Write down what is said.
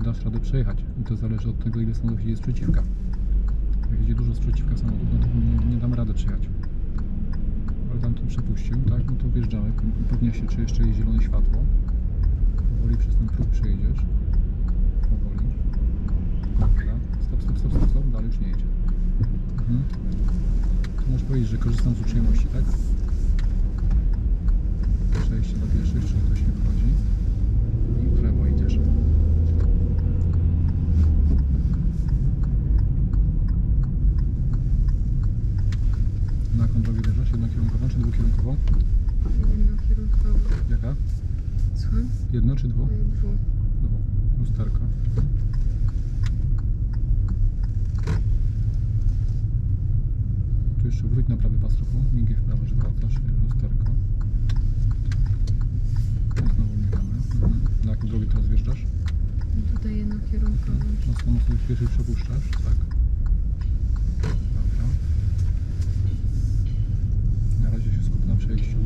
czy dasz radę przejechać. I to zależy od tego, ile samochodów jest sprzeciwka. Jak jedzie dużo sprzeciwka samochodów, no to nie, nie damy rady przejechać. Ale tamten przepuścił, tak? No to wjeżdżamy. Upewnia się, czy jeszcze jest zielone światło. Powoli przez ten próg przejedziesz. Powoli. Dobra. Stop, stop, stop, stop, stop. Dalej już nie jedzie. Mhm. Możesz powiedzieć, że korzystam z uprzejmości, tak? Jaką drogę bierzesz? Jednokierunkową czy dwukierunkową? Jednokierunkowo. Jaka? Słucham? Jedno czy dwu? Dwu. Dwu. Lusterka. Tu jeszcze wróć na prawy pas ruchu. Migaj w prawo, że wracasz. Lusterko. Znowu migamy. Mhm. Na jaką drogę teraz wjeżdżasz? Tutaj jednokierunkowo. Mocno, mocno pieszych przepuszczasz, tak? fiction